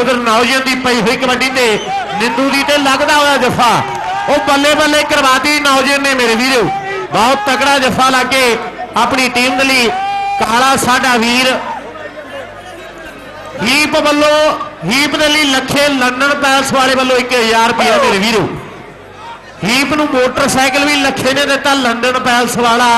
ਉਧਰ ਨੌਜਵਾਨ ਦੀ ਪਈ ਹੋਈ ਕਬੱਡੀ ਤੇ ਨਿੰਦੂ ਦੀ ਤੇ ਲੱਗਦਾ ਹੋਇਆ ਜਫਾ। ਉਹ ਬੱਲੇ ਬੱਲੇ ਕਰਵਾਤੀ ਨੌਜਵਾਨ ਨੇ ਮੇਰੇ ਵੀਰੋ। ਬਹੁਤ ਤਕੜਾ ਜਫਾ ਲਾ ਕੇ ਆਪਣੀ ਟੀਮ ਦੇ ਲਈ ਕਾਲਾ ਸਾਡਾ ਵੀਰ। ਹੀਪ ਵੱਲੋਂ, ਹੀਪ ਦੇ ਲਈ ਲੱਖੇ ਲੰਡਨ ਪੈਲਸ ਵਾਲੇ ਵੱਲੋਂ 1000 ਰੁਪਏ ਮੇਰੇ ਵੀਰੋ। ਹੀਪ ਨੂੰ ਮੋਟਰਸਾਈਕਲ ਵੀ ਲੱਖੇ ਨੇ ਦਿੱਤਾ ਲੰਡਨ ਪੈਲਸ ਵਾਲਾ।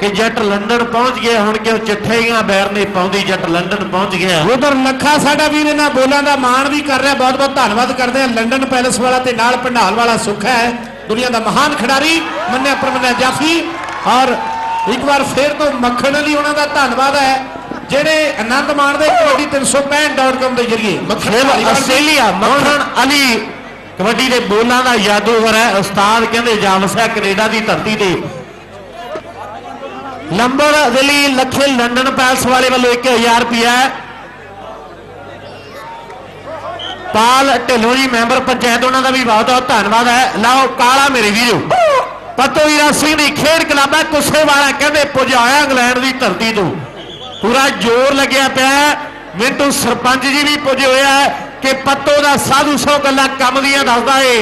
ਕਿ ਜੱਟ ਲੰਡਨ ਪਹੁੰਚ ਗਿਆ ਹੁਣ ਕਿ ਉਹ ਚਿੱਠੀਆਂ ਬੈਰ ਨਹੀਂ ਪਾਉਂਦੀ ਜੱਟ ਲੰਡਨ ਪਹੁੰਚ ਗਿਆ। ਉਧਰ ਲੱਖਾ ਸਾਡਾ ਵੀਰ ਇਹਨਾਂ ਬੋਲਾਂ ਦਾ ਮਾਣ ਵੀ ਕਰ ਰਿਹਾ ਬਹੁਤ ਬਹੁਤ ਧੰਨਵਾਦ ਕਰਦੇ ਹਾਂ। ਲੰਡਨ ਪੈਲਸ ਵਾਲਾ ਤੇ ਨਾਲ ਪੰਡਾਲ ਵਾਲਾ ਸੁੱਖਾ ਹੈ। ਦੁਨੀਆ ਦਾ ਮਹਾਨ ਖਿਡਾਰੀ ਮੰਨਿਆ ਪਰਮੰਨਿਆ ਜਾਫੀ। ਔਰ ਇੱਕ ਵਾਰ ਫੇਰ ਤੋਂ ਮੱਖਣ ਲਈ ਉਹਨਾਂ ਦਾ ਧੰਨਵਾਦ ਹੈ ਜਿਹੜੇ ਆਨੰਦ ਮਾਣਦੇ ਕਬੱਡੀ 365.com ਦੇ ਜਰੀਏ। ਮੱਖਣ। ਆਸਟ੍ਰੇਲੀਆ ਮੱਖਣ ਅਲੀ ਕਬੱਡੀ ਦੇ ਬੋਲਾਂ ਦਾ ਜਾਦੂਗਰ ਹੈ। ਉਸਤਾਦ ਕਹਿੰਦੇ ਜਾਵਸਿਆ ਕੈਨੇਡਾ ਦੀ ਧਰਤੀ ਤੇ ਨੰਬਰ ਦੇ ਲਈ ਲੱਖੇ ਲੰਡਨ ਪੈਲਸ ਵਾਲੇ ਵੱਲੋਂ 1000 ਰੁਪਿਆ ਪਾਲ ਢਿੱਲੋਂ ਜੀ, ਮੈਂਬਰ ਪੰਚਾਇਤ, ਉਹਨਾਂ ਦਾ ਵੀ ਬਹੁਤ ਬਹੁਤ ਧੰਨਵਾਦ ਹੈ। ਲਓ ਕਾਲਾ ਮੇਰੇ ਵੀਰੋ। ਪਤੋ ਵੀਰਾ ਸਿੰਘ ਦੀ ਖੇਡ ਕਲੱਬ ਹੈ, ਕੁੱਸੇ ਵਾਲਾ ਕਹਿੰਦੇ ਪੁਜਾਇਆ ਇੰਗਲੈਂਡ ਦੀ ਧਰਤੀ ਤੋਂ। ਪੂਰਾ ਜ਼ੋਰ ਲੱਗਿਆ ਪਿਆ ਹੈ। ਮਿੰਟੂ ਸਰਪੰਚ ਜੀ ਵੀ ਪੁੱਜੇ ਹੋਇਆ ਕਿ ਪੱਤੋ ਦਾ ਸਾਧੂ ਸੌ ਗੱਲਾਂ ਕੰਮ ਦੀਆਂ ਦੱਸਦਾ ਏ।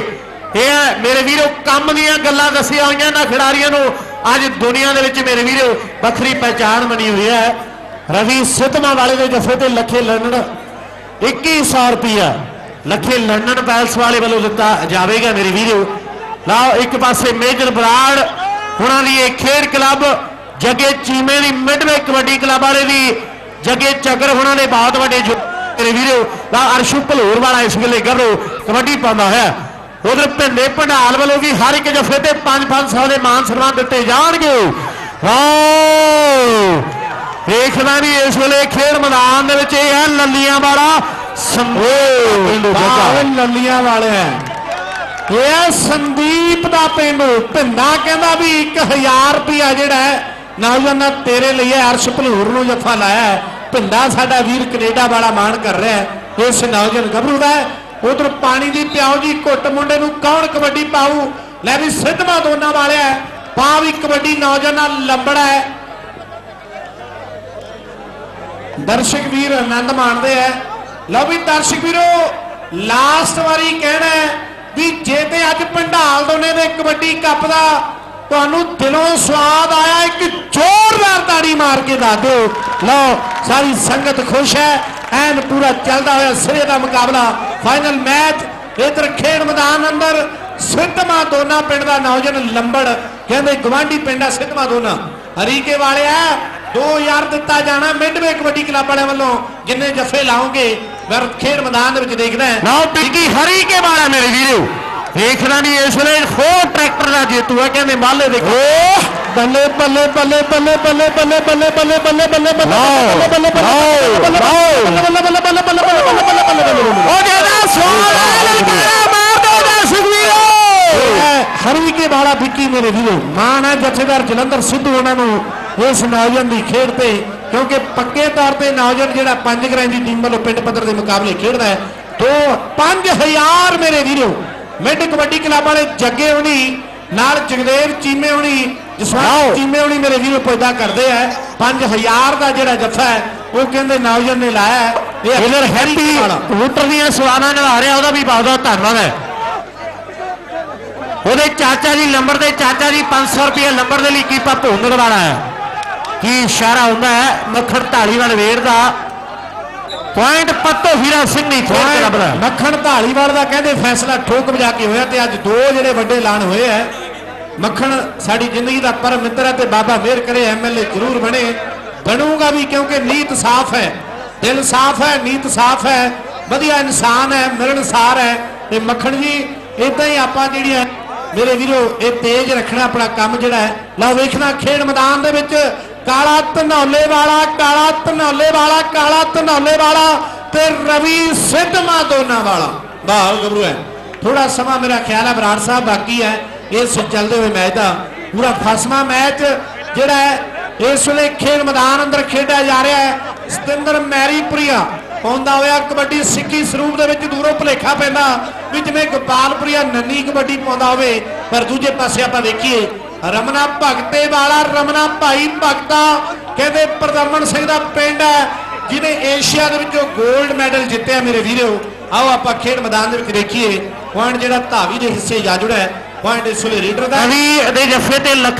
ਇਹ ਹੈ, ਮੇਰੇ ਵੀਰੋ, ਕੰਮ ਦੀਆਂ ਗੱਲਾਂ ਦੱਸੀਆਂ ਹੋਈਆਂ ਨਾ ਖਿਡਾਰੀਆਂ ਨੂੰ। ਅੱਜ ਦੁਨੀਆ ਦੇ ਵਿੱਚ ਮੇਰੇ ਵੀਰੋ, ਵੱਖਰੀ ਪਹਿਚਾਣ ਬਣੀ ਹੋਈ ਹੈ। ਰਵੀ ਸਿੱਧਵਾਂ ਵਾਲੇ ਦੇ ਜਫੇ ਤੇ ਲੱਖੇ ਲੰਡਨ 2100 ਰੁਪਿਆ ਲੱਖੇ ਲੰਡਨ ਪੈਲਸ ਵਾਲੇ ਵੱਲੋਂ ਦਿੱਤਾ ਜਾਵੇਗਾ ਮੇਰੇ ਵੀਰੋ। ਲਓ, ਇੱਕ ਪਾਸੇ ਮੇਜਰ ਬਰਾੜ, ਉਹਨਾਂ ਦੀ ਇਹ ਖੇਡ ਕਲੱਬ, ਜੱਗੇ ਚੀਮੇ ਦੀ ਮਿਡਵੇ ਕਬੱਡੀ ਕਲੱਬ ਵਾਲੇ ਦੀ, ਜੱਗੇ ਚੱਕਰ ਉਹਨਾਂ ਦੇ ਬਹੁਤ ਵੱਡੇ ਜੋ- ਮੇਰੇ ਵੀਰੋ ਲਾ ਅਰਸ਼ੂ ਭਲੋਰ ਵਾਲਾ ਇਸ ਵੇਲੇ ਗੱਭਰੂ ਕਬੱਡੀ ਪਾਉਂਦਾ ਹੋਇਆ। ਉਧਰ ਭਿੰਦੇ ਭੰਡਾਲ ਵੱਲੋਂ ਵੀ ਹਰ ਇੱਕ ਜਫੇ ਤੇ 5-500 ਦੇ ਮਾਨ ਸਨਮਾਨ ਦਿੱਤੇ ਜਾਣਗੇ। ਵਾਓ! ਦੇਖਦਾ ਵੀ ਇਸ ਵੇਲੇ ਖੇਡ ਮੈਦਾਨ ਦੇ ਵਿੱਚ ਇਹ ਹੈ ਲੱਲੀਆਂ ਵਾਲਾ ਆਹ ਜੱਗਾ ਲੱਲੀਆਂ ਵਾਲੇ ਹੈ। ਇਹ ਹੈ ਸੰਦੀਪ ਦਾ ਪਿੰਡ। ਭਿੰਦਾ ਕਹਿੰਦਾ ਵੀ 1000 ਰੁਪਿਆ ਜਿਹੜਾ ਹੈ ਨੌਜਵਾਨਾਂ ਤੇਰੇ ਲਈ ਹੈ ਅਰਸ਼ ਭਲੂਰ ਨੂੰ ਜੱਫਾ ਲਾਇਆ ਹੈ। ਭਿੰਦਾ ਸਾਡਾ ਵੀਰ ਕੈਨੇਡਾ ਵਾਲਾ ਮਾਣ ਕਰ ਰਿਹਾ ਹੈ। ਇਸ ਨੌਜਵਾਨ ਗੱਭਰੂ ਦਾ ਉਧਰ ਪਾਣੀ ਦੀ ਪਿਆਓ ਜੀ ਘੁੱਟ ਮੁੰਡੇ ਨੂੰ ਕੌਣ ਕਬੱਡੀ ਪਾਊ? ਲੈ ਵੀ ਸਿੱਧਵਾ ਦੋਨਾਂ ਵਾਲਿਆ ਹੈ। ਪਾ ਵੀ ਕਬੱਡੀ ਨੌਜਵਾਨਾਂ ਲੰਬੜਾ ਹੈ। ਦਰਸ਼ਕ ਵੀਰ ਆਨੰਦ ਮਾਣਦੇ ਆ ਲਓ ਵੀ ਦਰਸ਼ਕ ਵੀਰੋ ਲਾਸਟ ਵਾਰੀ ਕਹਿਣਾ ਵੀ ਜੇ ਤੇ ਅੱਜ ਪੰਡਾਲ ਦੋਨੇ ਦੇ ਕਬੱਡੀ ਕੱਪ ਦਾ ਤੁਹਾਨੂੰ ਦਿਲੋਂ ਸਵਾਦ ਆਇਆ, ਇੱਕ ਜ਼ੋਰਦਾਰ ਤਾੜੀ ਮਾਰ ਕੇ ਦੱਸ ਦਿਓ। ਲਓ, ਸਾਰੀ ਸੰਗਤ ਖੁਸ਼ ਹੈ। ਐਨ ਪੂਰਾ ਚੱਲਦਾ ਹੋਇਆ ਸਿਰੇ ਦਾ ਮੁਕਾਬਲਾ। ਫਾਈਨਲ ਮੈਚ ਇਧਰ ਖੇਡ ਮੈਦਾਨ ਅੰਦਰ ਸਿੱਧਮਾ ਦੋਨਾ ਪਿੰਡ ਦਾ ਨੌਜਵਾਨ ਲੰਬੜ ਕਹਿੰਦੇ ਗਵਾਂਢੀ ਪਿੰਡ ਆ ਸਿੱਧਮਾ ਦੋਨਾ। ਹਰੀਕੇ ਵਾਲਿਆ 2000 ਦਿੱਤਾ ਜਾਣਾ ਮਿਡਵੇ ਕਬੱਡੀ ਕਲੱਬ ਵਾਲਿਆਂ ਵੱਲੋਂ ਜਿੰਨੇ ਜੱਫੇ ਲਾਉਂਗੇ ਫਿਰ ਖੇਡ ਮੈਦਾਨ ਦੇ ਵਿੱਚ ਦੇਖਦਾ ਨਾ ਟਿੱਕੀ ਹਰੀ ਕੇ ਵਾਲਾ ਮੇਰੇ ਵੀਰੋ। ਦੇਖਦਾ ਨਹੀਂ ਇਸ ਵੇਲੇ ਹੋਰ ਟਰੈਕਟਰ ਦਾ ਜੇਤੂ ਹੈ ਕਹਿੰਦੇ ਮਾਲੇ ਦੇਖੋ। ਬੱਲੇ ਬੱਲੇ ਬੱਲੇ ਬੱਲੇ ਬੱਲੇ ਬੱਲੇ ਬੱਲੇ ਬੱਲੇ ਬੱਲੇ ਬੱਲੇ ਬੱਲੇ ਲਓ, ਬੱਲੇ ਬੱਲੇ ਲਓ, ਬੱਲੇ ਲਓ। ਬੱਲੇ ਬੱਲੇ ਬੱਲੇ ਬੱਲੇ ਬੱਲੇ ਬੱਲੇ ਬੱਲੇ ਬੱਲੇ ਬੱਲੇ ਬੱਲੇ ਉਹ ਜਿਹਦਾ ਸੋਹਣਾ ਲਲਕਾਰਾ ਮਾਰ ਦੋ ਦਰਸ਼ਕ ਵੀਰੋ ਹਰੀ ਕੇ ਵਾਲਾ ਵਿੱਕੀ ਮੇਰੇ ਵੀਰੋ ਮਾਣ ਹੈ ਜਥੇਦਾਰ ਜਲੰਧਰ ਸਿੱਧੂ ਉਹਨਾਂ ਨੂੰ ਇਸ ਨੌਜਵਾਨ ਦੀ ਖੇਡ ਤੇ ਕਿਉਂਕਿ ਪੱਕੇ ਤੌਰ ਤੇ ਨੌਜਵਾਨ ਜਿਹੜਾ ਪੰਜ ਗਰਾਂ ਦੀ ਟੀਮ ਵੱਲੋਂ ਪਿੰਡ ਪੱਧਰ ਦੇ ਮੁਕਾਬਲੇ ਖੇਡਦਾ ਹੈ ਦੋ 5000 ਮੇਰੇ ਵੀਰੋ ਮਿੱਡ ਕਬੱਡੀ ਕਲੱਬ ਵਾਲੇ ਜੱਗੇ ਹੋਣੀ ਨਾਲ ਜਗਦੇਵ ਚੀਮੇ ਹੋਣੀ ਆਓ। ਜਸਵੰਤ ਚੀਮੇ ਹੋਣੀ ਮੇਰੇ ਵੀਰੋ ਪੈਦਾ ਕਰਦੇ ਆ 5000 ਦਾ ਜਿਹੜਾ ਜੱਫਾ ਹੈ ਉਹ ਕਹਿੰਦੇ ਨੌਜਵਾਨ ਨੇ ਲਾਇਆ ਹੈ। ਇਹ ਇਧਰ ਹੈਪੀ ਕਬੂਤਰ ਦੀਆਂ ਸਵਾਰਾਂ ਨਿਭਾ ਰਿਹਾ ਉਹਦਾ ਵੀ ਬਹੁਤ ਬਹੁਤ ਧੰਨਵਾਦ ਹੈ। ਉਹਦੇ ਚਾਚਾ ਜੀ ਨੰਬਰ ਦੇ ਚਾਚਾ ਜੀ 500 ਰੁਪਏ ਨੰਬਰ ਦੇ ਲਈ ਕੀਪਾ ਭੋਂਦੜ ਵਾਲਾ ਹੈ। ਕੀ ਇਸ਼ਾਰਾ ਹੁੰਦਾ ਹੈ ਮੱਖਣ ਢਾਲੀਵਾਲ ਵੇਰ ਦਾ ਪੁਆਇੰਟ ਪੱਤੋ ਹੀਰਾ ਸਿੰਘ ਦੀ ਖੇਡ ਕਲੱਬ ਦਾ। ਮੱਖਣ ਢਾਲੀਵਾਲ ਦਾ ਕਹਿੰਦੇ ਫੈਸਲਾ ਠੋਕ ਵਜਾ ਕੇ ਹੋਇਆ ਤੇ ਅੱਜ ਦੋ ਜਿਹੜੇ ਵੱਡੇ ਐਲਾਨ ਹੋਏ ਐ ਮੱਖਣ ਸਾਡੀ ਜ਼ਿੰਦਗੀ ਦਾ ਪਰਮ ਮਿੱਤਰ ਹੈ ਤੇ ਬਾਬਾ ਮਿਹਰ ਕਰੇ ਐਮਐਲਏ ਜ਼ਰੂਰ ਬਣੇ। ਬਣੂਗਾ ਵੀ ਕਿਉਂਕਿ ਨੀਤ ਸਾਫ਼ ਹੈ। ਦਿਲ ਸਾਫ਼ ਹੈ, ਨੀਤ ਸਾਫ਼ ਹੈ। ਵਧੀਆ ਇਨਸਾਨ ਹੈ, ਮਿਲਣਸਾਰ ਹੈ। ਤੇ ਮੱਖਣ ਜੀ ਇਦਾਂ ਹੀ ਆਪਾਂ ਜਿਹੜੀਆਂ, ਮੇਰੇ ਵੀਰੋ, ਇਹ ਤੇਜ਼ ਰੱਖਣਾ ਆਪਣਾ ਕੰਮ ਜਿਹੜਾ ਹੈ। ਲਓ ਵੇਖਣਾ, ਖੇਡ ਮੈਦਾਨ ਦੇ ਵਿੱਚ ਕਾਲਾ ਧਨੌਲੇ ਵਾਲਾ, ਕਾਲਾ ਧਨੌਲੇ ਵਾਲਾ, ਕਾਲਾ ਧਨੌਲੇ ਵਾਲਾ ਤੇ ਰਵੀ ਸਿੱਧਮਾ ਦੋਨਾ ਵਾਲਾ। ਬਾਹਰ ਗੱਭਰੂ ਹੈ। ਥੋੜਾ ਸਮਾਂ ਮੇਰਾ ਖਿਆਲ ਹੈ ਬਰਾੜ ਸਾਹਿਬ ਬਾਕੀ ਹੈ। ਇਸ ਚੱਲਦੇ ਹੋਏ ਮੈਚ ਦਾ ਪੂਰਾ ਫਸਮਾ ਮੈਚ ਜਿਹੜਾ ਹੈ, ਇਸ ਵੇਲੇ ਖੇਡ ਮੈਦਾਨ ਅੰਦਰ ਖੇਡਿਆ ਜਾ ਰਿਹਾ ਹੈ। ਸਤਿੰਦਰ ਮੈਰੀਪੁਰੀਆ ਪਾਉਂਦਾ ਹੋਇਆ, ਕਬੱਡੀ ਸਿੱਖੀ ਸਰੂਪ ਦੇ ਵਿੱਚ ਦੂਰੋਂ ਭੁਲੇਖਾ ਪੈਂਦਾ ਵੀ ਜਿਵੇਂ ਗੋਪਾਲਪੁਰੀਆ ਨੰਨੀ ਕਬੱਡੀ ਪਾਉਂਦਾ ਹੋਵੇ, ਪਰ ਦੂਜੇ ਪਾਸੇ ਆਪਾਂ ਵੇਖੀਏ, ਰਮਨਾ ਭਗਤੇ ਵਾਲਾ ਰਮਨਾ ਭਾਈ ਭਗਤਾ, ਕਹਿੰਦੇ ਪ੍ਰਦਮਨ ਸਿੰਘ ਦਾ ਪਿੰਡ ਹੈ, ਜਿਹਨੇ ਏਸ਼ੀਆ ਦੇ ਵਿੱਚੋਂ 골ਡ ਮੈਡਲ ਜਿੱਤਿਆ ਮੇਰੇ ਵੀਰੋ। ਆਓ ਆਪਾਂ ਖੇਡ ਮੈਦਾਨ ਦੇ ਵਿੱਚ ਦੇਖੀਏ ਪੁਆਇੰਟ ਜਿਹੜਾ ਧਾਵੀ ਦੇ ਹਿੱਸੇ ਜਾ ਜੁੜਿਆ ਪੁਆਇੰਟ ਇਸ ਵੇਲੇ ਰੀਡਰ ਦਾ। ਹੈ। ਦੇ ਜੱਫੇ ਤੇ ਲੱਖ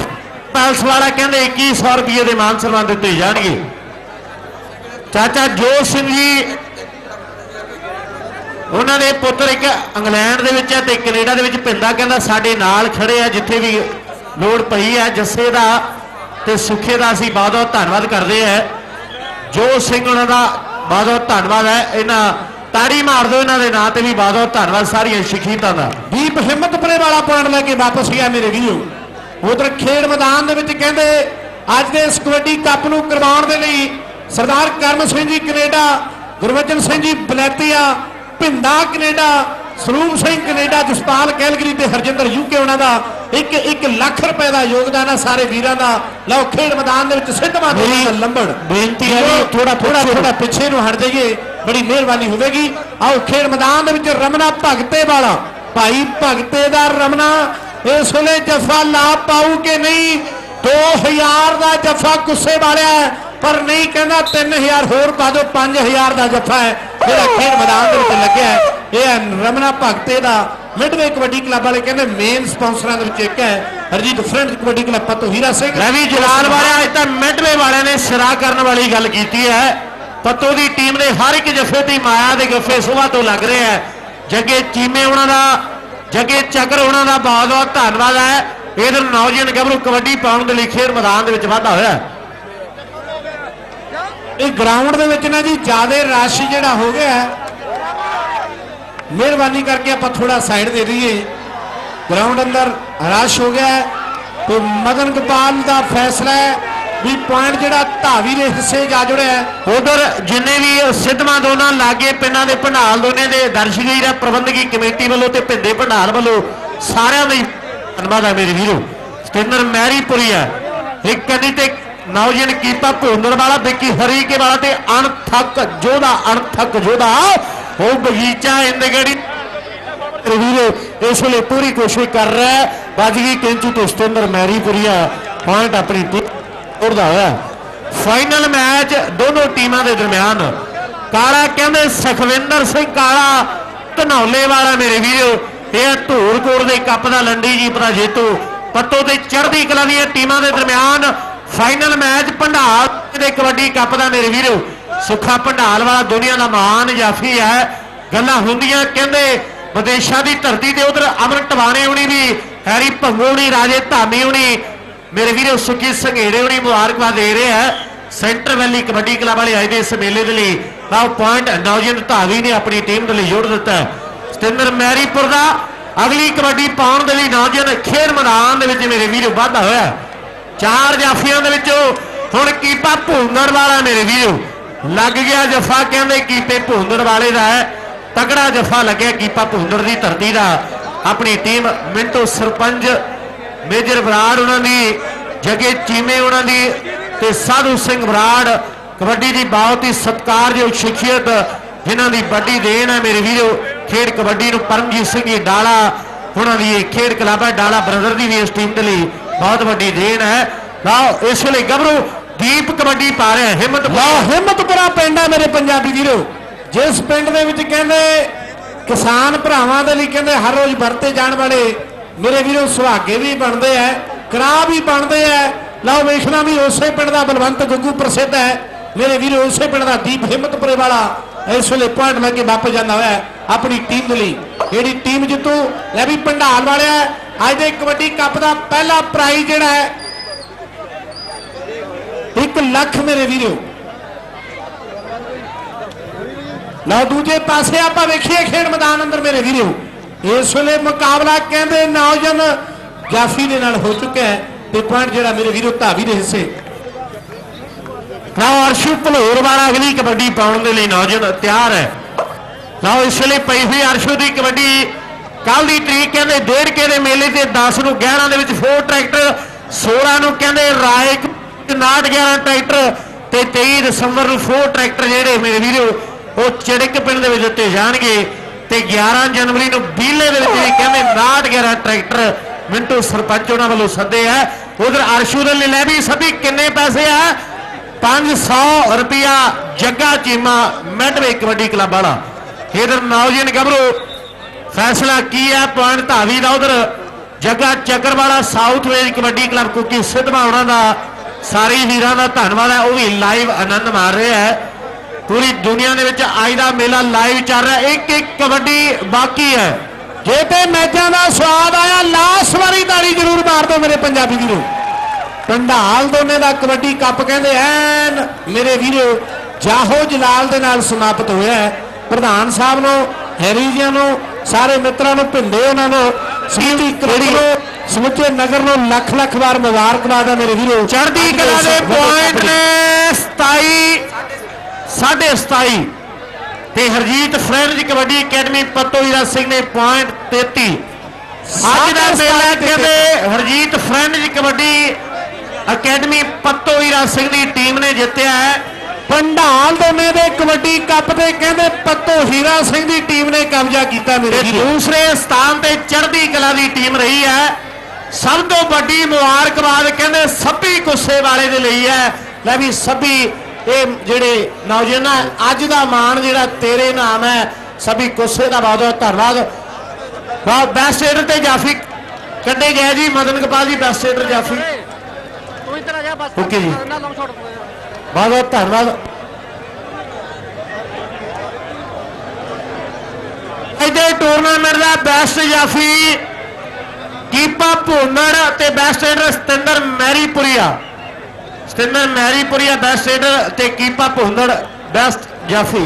ਪੈਲਸ ਵਾਲਾ ਕਹਿੰਦੇ 2100 ਰੁਪਏ ਦੇ ਮਾਨ ਸਨਮਾਨ ਦਿੱਤੇ ਜਾਣਗੇ। ਚਾਚਾ ਜੋਤ ਸਿੰਘ ਜੀ, ਉਹਨਾਂ ਦੇ ਪੁੱਤਰ ਇੱਕ ਇੰਗਲੈਂਡ ਦੇ ਵਿੱਚ ਹੈ ਤੇ ਕੈਨੇਡਾ ਦੇ ਵਿੱਚ ਪਿੰਦਾ ਕਹਿੰਦਾ ਸਾਡੇ ਨਾਲ ਖੜੇ ਆ, ਜਿੱਥੇ ਵੀ ਲੋੜ ਪਈ ਹੈ ਜੱਸੇ ਦਾ ਤੇ ਸੁਖੇ ਦਾ ਅਸੀਂ ਬਹੁਤ ਬਹੁਤ ਧੰਨਵਾਦ ਕਰਦੇ ਆ। ਜੋਤ ਸਿੰਘ ਉਹਨਾਂ ਦਾ ਬਹੁਤ ਬਹੁਤ ਧੰਨਵਾਦ ਹੈ। ਇਹਨਾਂ ਤਾੜੀ ਮਾਰ ਦਿਓ ਇਹਨਾਂ ਦੇ ਨਾਂ ਤੇ ਵੀ ਬਹੁਤ ਧੰਨਵਾਦ ਸਾਰੀਆਂ ਸ਼ਖੀਤਾਂ ਦਾ। ਦੀਪ ਹਿੰਮਤਪੁਰੇ ਵਾਲਾ ਪੁਆਇੰਟ ਲੈ ਕੇ ਵਾਪਸ ਗਿਆ ਮੇਰੇ ਵੀਰੋ। ਉਧਰ ਖੇਡ ਮੈਦਾਨ ਦੇ ਵਿੱਚ ਕਹਿੰਦੇ ਅੱਜ ਦੇ ਇਸ ਕਬੱਡੀ ਕੱਪ ਨੂੰ ਕਰਵਾਉਣ ਦੇ ਲਈ ਸਰਦਾਰ Karam Singh ji Canada Gurbachan Singh ji ਬਲੈਤੀਆ Bhinda Canada Sarup Singh Canada Jaspal Calgary ਤੇ ਹਰਜਿੰਦਰ ਯੂਕੇ ਉਹਨਾਂ ਦਾ ਇੱਕ ਇੱਕ ਲੱਖ ਰੁਪਏ ਦਾ ਯੋਗਦਾਨ ਹੈ ਸਾਰੇ ਵੀਰਾਂ ਦਾ। ਲਓ ਖੇਡ ਮੈਦਾਨ ਦੇ ਵਿੱਚ ਸਿੱਧਵਾਂ ਮੇਰੀ ਲੰਬੜ। ਬੇਨਤੀ ਹੈ ਥੋੜਾ ਥੋੜਾ ਥੋੜਾ ਪਿੱਛੇ ਨੂੰ ਹਟ ਜਾਈਏ। ਬੜੀ ਮਿਹਰਬਾਨੀ ਹੋਵੇਗੀ ਆਓ ਖੇਡ ਮੈਦਾਨ ਦੇ ਵਿੱਚ ਰਮਨਾ ਭਗਤੇ ਵਾਲਾ ਭਾਈ ਭਗਤੇ ਦਾ ਰਮਨਾ ਇਸ ਵੇਲੇ ਜਫਾ ਲਾ ਪਾਉ ਕਿ ਨਹੀਂ 2000 ਦਾ ਜਫਾ ਗੁੱਸੇ ਵਾਲਿਆ ਹੈ, ਪਰ ਨਹੀਂ ਕਹਿੰਦਾ 3000 ਹੋਰ ਪਾ ਦਿਓ 5000 ਦਾ ਜਫਾ ਹੈ ਜਿਹੜਾ ਖੇਡ ਮੈਦਾਨ ਦੇ ਵਿੱਚ ਲੱਗਿਆ ਹੈ ਇਹ ਹੈ ਰਮਨਾ ਭਗਤੇ ਦਾ ਮਿਡਵੇ ਕਬੱਡੀ ਕਲੱਬ ਵਾਲੇ ਕਹਿੰਦੇ ਮੇਨ ਸਪਾਂਸਰਾਂ ਦੇ ਵਿੱਚ ਇੱਕ ਹੈ ਹਰਜੀਤ ਫਰੈਂਡ ਕਬੱਡੀ ਕਲੱਬ ਪਤੋ ਹੀਰਾ ਸਿੰਘ ਰਵੀ ਜਲਾਲ ਵਾਲਿਆ ਅੱਜ ਤਾਂ ਮਿਡਵੇ ਵਾਲਿਆਂ ਨੇ ਸਿਰਾ ਕਰਨ ਵਾਲੀ ਗੱਲ ਕੀਤੀ ਹੈ ਪੱਤੋ ਦੀ ਟੀਮ ਦੇ ਹਰ ਇੱਕ ਜੱਫੇ ਤੇ ਮਾਇਆ ਦੇ ਗੱਫੇ ਸੁਬਾਹ ਤੋਂ ਲੱਗ ਰਹੇ ਹੈ ਜੱਗੇ ਚੀਮੇ ਉਹਨਾਂ ਦਾ, ਜੱਗੇ ਚੱਕਰ ਉਹਨਾਂ ਦਾ ਬਹੁਤ ਬਹੁਤ ਧੰਨਵਾਦ ਹੈ। ਇਧਰ ਨੌਜਵਾਨ ਗੱਭਰੂ ਕਬੱਡੀ ਪਾਉਣ ਦੇ ਲਈ ਖੇਡ ਮੈਦਾਨ ਦੇ ਵਿੱਚ ਵਾਧਾ ਹੋਇਆ। ਇਹ ਗਰਾਊਂਡ ਦੇ ਵਿੱਚ ਨਾ ਜੀ, ਜ਼ਿਆਦਾ ਰਸ਼ ਜਿਹੜਾ ਹੋ ਗਿਆ ਮਿਹਰਬਾਨੀ ਕਰਕੇ ਆਪਾਂ ਥੋੜਾ ਸਾਈਡ ਦੇ ਦਈਏ। ਗਰਾਊਂਡ ਅੰਦਰ ਰਸ਼ ਹੋ ਗਿਆ ਤੇ ਮਦਨ ਗੋਪਾਲ ਦਾ ਫੈਸਲਾ ਹੈ। ਵੀ ਪੁਆਇੰਟ ਜਿਹੜਾ ਧਾਵੀ ਦੇ ਹਿੱਸੇ ਜਾ ਜੁੜਿਆ ਉਧਰ ਜਿੰਨੇ ਵੀ ਸਿੱਧਵਾਂ ਦੋਨਾਂ ਲਾਗੇ ਪਿੰਡਾਂ ਦੇ ਭੰਡਾਲ, ਦੋਨੇ ਦੇ ਦਰਸ਼ਕ ਵੀਰ ਪ੍ਰਬੰਧਕੀ ਕਮੇਟੀ ਵੱਲੋਂ ਤੇ ਭਿੰਦੇ ਭੰਡਾਲ ਵੱਲੋਂ ਸਾਰਿਆਂ ਦਾ ਧੰਨਵਾਦ ਹੈ ਮੇਰੇ ਵੀਰੋ। ਸਟੇਨਰ ਮੈਰੀਪੁਰੀ ਹੈ। ਇੱਕ ਕੰਨੀ ਤੇ ਨੌਜਵਾਨ ਕੀਪਾ ਭੋਂਦੜ ਵਾਲਾ, ਵਿੱਕੀ ਹਰੀਕੇ ਵਾਲਾ ਤੇ ਅਣਥੱਕ ਜੋਧਾ ਅਣਥੱਕ ਜੋਧਾ ਉਹ ਬਗੀਚਾ ਇੰਦਗੜੀ ਮੇਰੇ ਵੀਰੋ, ਇਸ ਵੇਲੇ ਪੂਰੀ ਕੋਸ਼ਿਸ਼ ਕਰ ਰਿਹਾ ਹੈ। ਬਾਜਗੀ ਕੈਂਚੂ ਤੋਂ ਸਟੇਨਰ ਮੈਰੀਪੁਰੀਆ ਪੁਆਇੰਟ ਆਪਣੀ ਟੀਮ ਹੋਇਆ ਫਾਈਨਲ ਮੈਚ ਦੋਨੋਂ ਟੀਮਾਂ ਦੇ ਦਰਮਿਆਨ। ਕਾਲਾ ਕਹਿੰਦੇ ਸੁਖਵਿੰਦਰ ਸਿੰਘ, ਕਾਲਾ ਧਨੌਲੇ ਵਾਲਾ ਮੇਰੇ ਵੀਰੋ। ਇਹ ਧੂਰਕੋਟ ਦੇ ਕੱਪ ਦਾ ਲੰਡੀ ਜੀਪ ਦਾ ਜੇਤੂ। ਪੱਤੋ ਤੇ ਚੜ੍ਹਦੀ ਕਲਾ ਦੀਆਂ ਟੀਮਾਂ ਦੇ ਦਰਮਿਆਨ ਫਾਈਨਲ ਮੈਚ ਭੰਡਾਲ ਦੇ ਕਬੱਡੀ ਕੱਪ ਦਾ ਮੇਰੇ ਵੀਰੋ। ਸੁੱਖਾ ਭੰਡਾਲ ਵਾਲਾ ਦੁਨੀਆ ਦਾ ਮਹਾਨ ਜਾਫੀ ਹੈ। ਗੱਲਾਂ ਹੁੰਦੀਆਂ ਕਹਿੰਦੇ ਵਿਦੇਸ਼ਾਂ ਦੀ ਧਰਤੀ ਤੇ ਉਧਰ ਅਮਰ ਟਵਾਣੇ ਹੋਣੀ ਵੀ, ਹੈਰੀ ਭੰਗੋਣੀ, ਰਾਜੇ ਧਾਮੀ ਹੋਣੀ ਮੇਰੇ ਵੀਰੋ ਸੁਖੀ ਸੰਘੇੜੇ ਹੋਣੀ ਮੁਬਾਰਕਬਾਦ ਦੇ ਰਹੇ ਹੈ ਸੈਂਟਰ ਵੈਲੀ ਕਬੱਡੀ ਕਲੱਬ ਵਾਲੇ ਆਏ ਦੇ ਇਸ ਮੇਲੇ ਦੇ ਲਈ। ਤਾਂ ਪੁਆਇੰਟ ਨੌਜਨ ਧਾਵੀ ਨੇ ਆਪਣੀ ਟੀਮ ਦੇ ਲਈ ਜੋੜ ਦਿੱਤਾ ਸਤਿੰਦਰ ਮੈਰੀਪੁਰ ਦਾ ਅਗਲੀ ਕਬੱਡੀ ਪਾਉਣ ਦੇ ਲਈ ਨੌਜਨ ਖੇਡ ਮੈਦਾਨ ਦੇ ਵਿੱਚ ਮੇਰੇ ਵੀਰੋ ਵਾਧਾ ਹੋਇਆ ਚਾਰ ਜਾਫੀਆਂ ਦੇ ਵਿੱਚੋਂ ਹੁਣ ਕੀਪਾ ਭੁੰਦੜ ਵਾਲਾ ਮੇਰੇ ਵੀਰੋ। ਲੱਗ ਗਿਆ ਜਫਾ, ਕਹਿੰਦੇ ਕੀਪੇ ਭੁੰਦੜ ਵਾਲੇ ਦਾ ਹੈ। ਤਗੜਾ ਜਫਾ ਲੱਗਿਆ ਕੀਪਾ ਭੂੰਦੜ ਦੀ ਧਰਤੀ ਦਾ। ਆਪਣੀ ਟੀਮ ਮਿੰਟੋ ਸਰਪੰਚ ਮੇਜਰ ਬਰਾੜ ਉਹਨਾਂ ਦੀ, ਜਗੇ ਚੀਮੇ ਉਹਨਾਂ ਦੀ ਤੇ ਸਾਧੂ ਸਿੰਘ ਬਰਾੜ ਕਬੱਡੀ ਦੀ ਬਹੁਤ ਹੀ ਸਤਿਕਾਰਯੋਗ ਸ਼ਖਸੀਅਤ ਜਿਨ੍ਹਾਂ ਦੀ ਵੱਡੀ ਦੇਣ ਹੈ ਮੇਰੇ ਵੀਰੋ, ਖੇਡ ਕਬੱਡੀ ਨੂੰ ਪਰਮਜੀਤ ਸਿੰਘ ਜੀ ਡਾਲਾ, ਉਹਨਾਂ ਦੀ ਇਹ ਖੇਡ ਕਲੱਬ ਹੈ, ਡਾਲਾ ਬ੍ਰਦਰ ਦੀ ਵੀ ਇਸ ਟੀਮ ਦੇ ਲਈ ਬਹੁਤ ਵੱਡੀ ਦੇਣ ਹੈ। ਲਓ, ਇਸ ਵੇਲੇ ਗੱਭਰੂ ਦੀਪ ਕਬੱਡੀ ਪਾ ਰਿਹਾ ਹਿੰਮਤ ਲਓ ਹਿੰਮਤਪੁਰਾ ਪਿੰਡ ਹੈ ਮੇਰੇ ਪੰਜਾਬੀ ਵੀਰੋ। ਜਿਸ ਪਿੰਡ ਦੇ ਵਿੱਚ ਕਹਿੰਦੇ ਕਿਸਾਨ ਭਰਾਵਾਂ ਦੇ ਲਈ ਕਹਿੰਦੇ ਹਰ ਰੋਜ਼ ਵਰਤੇ ਜਾਣ ਵਾਲੇ ਮੇਰੇ ਵੀਰੋ, ਸੁਹਾਗੇ ਵੀ ਬਣਦੇ ਐ ਕਰਾ ਵੀ ਬਣਦੇ ਐ। ਲਓ, ਵੇਖਣਾ ਵੀ ਉਸੇ ਪਿੰਡ ਦਾ ਬਲਵੰਤ ਗੱਗੂ ਪ੍ਰਸਿੱਧ ਹੈ ਮੇਰੇ ਵੀਰੋ, ਉਸੇ ਪਿੰਡ ਦਾ ਦੀਪ ਹਿੰਮਤਪੁਰੇ ਵਾਲਾ। ਇਸ ਵੇਲੇ ਪੁਆਇੰਟ ਲੈ ਕੇ ਵਾਪਸ ਜਾਂਦਾ ਹੋਇਆ, ਆਪਣੀ ਟੀਮ ਦੇ ਲਈ। ਜਿਹੜੀ ਟੀਮ ਜਿੱਤੂ ਲੈ ਵੀ ਭੰਡਾਲ ਵਾਲਿਆ ਅੱਜ ਦੇ ਕਬੱਡੀ ਕੱਪ ਦਾ ਪਹਿਲਾ ਪ੍ਰਾਈਜ਼ ਜਿਹੜਾ ਹੈ 1 ਲੱਖ ਮੇਰੇ ਵੀਰੋ। ਲਓ, ਦੂਜੇ ਪਾਸੇ ਆਪਾਂ ਵੇਖੀਏ ਖੇਡ ਮੈਦਾਨ ਅੰਦਰ ਮੇਰੇ ਵੀਰੋ। ਇਸ ਵੇਲੇ ਮੁਕਾਬਲਾ ਕਹਿੰਦੇ ਨੌਜਨ ਜਾਫੀ ਦੇ ਨਾਲ ਹੋ ਚੁੱਕਾ ਹੈ ਤੇ ਪੁਆਇੰਟ ਜਿਹੜਾ ਮੇਰੇ ਵੀਰੋ ਧਾਵੀ ਦੇ ਹਿੱਸੇ। ਲਓ ਅਰਸ਼ੂ ਭਲੋਰ ਵਾਲਾ ਅਗਲੀ ਕਬੱਡੀ ਪਾਉਣ ਦੇ ਲਈ ਨੌਜਵਾਨ ਤਿਆਰ ਹੈ। ਲਓ ਇਸ ਵੇਲੇ ਪਈ ਹੋਈ ਅਰਸ਼ੂ ਦੀ ਕਬੱਡੀ। ਕੱਲ ਦੀ ਤਰੀਕ ਕਹਿੰਦੇ ਡੇਢ ਕੇ ਦੇ ਮੇਲੇ ਤੇ 10 ਨੂੰ 11 ਦੇ ਵਿੱਚ ਫੋਰ ਟਰੈਕਟਰ 16 ਨੂੰ ਕਹਿੰਦੇ ਰਾਏ 59 11 ਟਰੈਕਟਰ ਤੇ 23 ਦਸੰਬਰ ਨੂੰ ਫੋਰ ਟਰੈਕਟਰ ਜਿਹੜੇ ਮੇਰੇ ਵੀਰੋ, ਉਹ ਚੜਕ ਪਿੰਡ ਦੇ ਵਿੱਚ ਦਿੱਤੇ ਜਾਣਗੇ। ਤੇ 11 ਜਨਵਰੀ ਨੂੰ ਬੀਲੇ ਦੇ ਵਿੱਚ ਵੀ ਕਹਿੰਦੇ 59 11 ਟਰੈਕਟਰ ਮਿੰਟੂ ਸਰਪੰਚ ਉਹਨਾਂ ਵੱਲੋਂ ਸੱਦੇ ਆ। ਉਧਰ ਅਰਸ਼ੂ ਦੇ ਲੈ ਵੀ ਸਭੀ ਕਿੰਨੇ ਪੈਸੇ ਆ? 500 ਰੁਪਿਆ ਜੱਗਾ ਚੀਮਾ ਮੈਡਵੇ ਕਬੱਡੀ ਕਲੱਬ ਵਾਲਾ। ਇਧਰ ਨੌਜਵਾਨ ਗੱਭਰੂ ਫੈਸਲਾ ਕੀ ਹੈ ਪੁਆਇੰਟ ਧਾਵੀ ਦਾ ਉਧਰ Jagga Chakkarwala South Wales kabaddi club, Kukki Sidhwan ਉਹਨਾਂ ਦਾ, ਸਾਰੇ ਵੀਰਾਂ ਦਾ ਧੰਨਵਾਦ ਹੈ, ਉਹ ਵੀ ਲਾਈਵ ਆਨੰਦ ਮਾਰ ਰਿਹਾ ਹੈ। ਪੂਰੀ ਦੁਨੀਆ ਦੇ ਵਿੱਚ ਅੱਜ ਦਾ ਮੇਲਾ ਲਾਈਵ ਚੱਲ ਰਿਹਾ ਇੱਕ ਇੱਕ ਕਬੱਡੀ ਬਾਕੀ ਹੈ। ਜੇ ਤੇ ਮੈਚਾਂ ਦਾ ਸਵਾਦ ਆਇਆ ਲਾਸਟ ਵਾਰੀ ਤਾੜੀ ਜ਼ਰੂਰ ਮਾਰ ਦਿਓ ਮੇਰੇ ਪੰਜਾਬੀ ਵੀਰੋ। ਪੰਡਾਲ ਦੋਨੇ ਦਾ ਕਬੱਡੀ ਕੱਪ ਕਹਿੰਦੇ ਐਨ ਮੇਰੇ ਵੀਰੋ ਜਾਹੋ ਜਲਾਲ ਦੇ ਨਾਲ ਸਮਾਪਤ ਹੋਇਆ ਹੈ। ਪ੍ਰਧਾਨ ਸਾਹਿਬ ਨੂੰ ਹੈਰੀਜੀਆਂ ਨੂੰ ਸਾਰੇ ਮਿੱਤਰਾਂ ਨੂੰ ਭਿੰਦੇ ਉਹਨਾਂ ਨੂੰ ਸਿੱਧੀ ਕਬੱਡੀ ਨੂੰ ਸਮੁੱਚੇ ਨਗਰ ਨੂੰ ਲੱਖ ਲੱਖ ਵਾਰ ਮੁਬਾਰਕਬਾਦ ਹੈ ਮੇਰੇ ਵੀਰੋ। ਚੜ੍ਹਦੀ ਕਲਾ ਦੇ ਪੁਆਇੰਟ। ਨੇ 27 ਸਾਢੇ 27 ਤੇ ਹਰਜੀਤ ਫਰੈਂਚ ਕਬੱਡੀ ਅਕੈਡਮੀ ਪੱਤੋਹੀਰਾ ਸਿੰਘ ਨੇ ਪੁਆਇੰਟ 33 ਅੱਜ ਦਾ ਮੇਲਾ ਕਹਿੰਦੇ ਹਰਜੀਤ ਫਰੈਂਚ ਕਬੱਡੀ ਅਕੈਡਮੀ ਪੱਤੋਹੀਰਾ ਸਿੰਘ ਦੀ ਟੀਮ ਨੇ ਜਿੱਤਿਆ ਹੈ। ਪੰਡਾਲ ਦੇ ਕਬੱਡੀ ਕੱਪ ਤੇ ਕਹਿੰਦੇ ਪੱਤੋ ਹੀਰਾ ਸਿੰਘ ਦੀ ਟੀਮ ਨੇ ਕਬਜ਼ਾ ਕੀਤਾ ਮੇਰੇ ਵੀਰੋ। ਦੂਸਰੇ ਸਥਾਨ ਤੇ ਚੜ੍ਹਦੀ ਕਲਾ ਦੀ ਟੀਮ ਰਹੀ ਹੈ। ਸਭ ਤੋਂ ਵੱਡੀ ਮੁਬਾਰਕਬਾਦ ਕਹਿੰਦੇ ਸੱਭੀ ਗੁੱਸੇ ਵਾਲੇ ਦੇ ਲਈ ਹੈ। ਲੈ ਵੀ ਸੱਭੀ ਇਹ ਜਿਹੜੇ ਨੌਜਵਾਨਾਂ ਅੱਜ ਦਾ ਮਾਣ ਜਿਹੜਾ ਤੇਰੇ ਨਾਮ ਹੈ, ਸਭੀ ਕੋਸੇ ਦਾ ਬਹੁਤ ਬਹੁਤ ਧੰਨਵਾਦ। ਬਹੁਤ ਬੈਸਟ ਏਡਰ ਤੇ ਜਾਫੀ ਕੱਢੇ ਗਏ ਜੀ, ਮਦਨ ਗੋਪਾਲ ਜੀ ਬੈਸਟ ਏਡਰ ਜਾਫੀ। ਤੂੰ ਇੱਧਰ ਆ ਜਾ ਬਸ ਓਕੇ ਜੀ। ਬਹੁਤ ਬਹੁਤ ਧੰਨਵਾਦ। ਇਹਦੇ ਟੂਰਨਾਮੈਂਟ ਦਾ ਬੈਸਟ ਜਾਫੀ, ਕੀਪਾ ਭੁੰਨੜ ਤੇ best raider Satinder Mairipuria. Satinder Mairipuria best raider ਤੇ ਕੀਪਾ ਭੁੰਨੜ ਬੈਸਟ ਜਾਫੀ